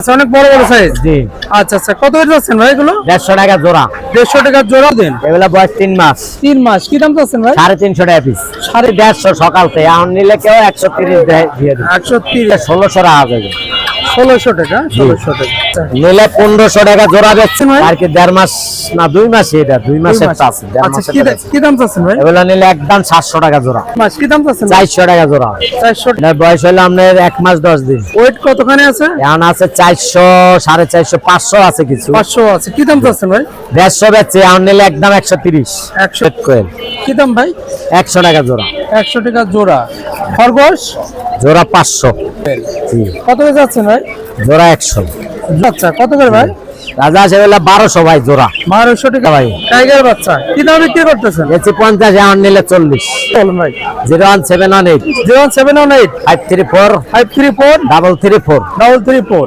আচ্ছা অনেক বড় বড় সাইজ জি। আচ্ছা আচ্ছা কত করে যাচ্ছেন ভাই এগুলো? দেড়শো টাকা জোড়া। দেড়শো টাকা জোড়া দেন। এগুলা বয়স তিন মাস। তিন মাস। কি দাম ভাই? টাকা পিস সাড়ে দেড়শো সকাল থেকে। এখন নিলে কেউ একশো তিরিশ দিয়ে ষোলোশো টাকা যাবে ষোলোশো টাকা ষোলোশো টাকা। আচ্ছা, নিলে পনেরোশো টাকা জোড়া ভাই? আর কি দেড় মাস না দুই মাস এটা দুই মাসের আছে আচ্ছা কি আছে। কি দাম চাচ্ছেন ভাই? এগুলো নিলে একদম সাতশো টাকা জোড়া। মাস কি দাম চাচ্ছেন চারশো টাকা জোড়া। চারশো এটার বয়স হলো আপনার এক মাস দশ দিন। ওয়েট কতখানি আছে? এখন আছে চারশো সাড়ে চারশো পাঁচশো আছে কিছু। পাঁচশো আছে। কি দাম চাচ্ছেন ভাই? দেড়শো বেচছে এখন নিলে একদম একশো তিরিশ। একশো কোয়েল কি দাম ভাই? একশো টাকা জোড়া। একশো টাকা জোড়া। খরগোশ? জোড়া পাঁচশো। কত করে যাচ্ছেন ভাই? জোড়া একশো। আচ্ছা কত করে ভাই? রাজা সেগুলা বারোশো ভাই জোড়া। বারোশো টাকা। ভাই। টাইগার বাচ্চা কি দাম বিক্রি করতেছেন? বেচি পঞ্চাশ এখন নিলে চল্লিশ। বলুন ভাই। Zero one seven one eight. Zero seven one eight. Five three four. Five three four. Double three four. Double three four.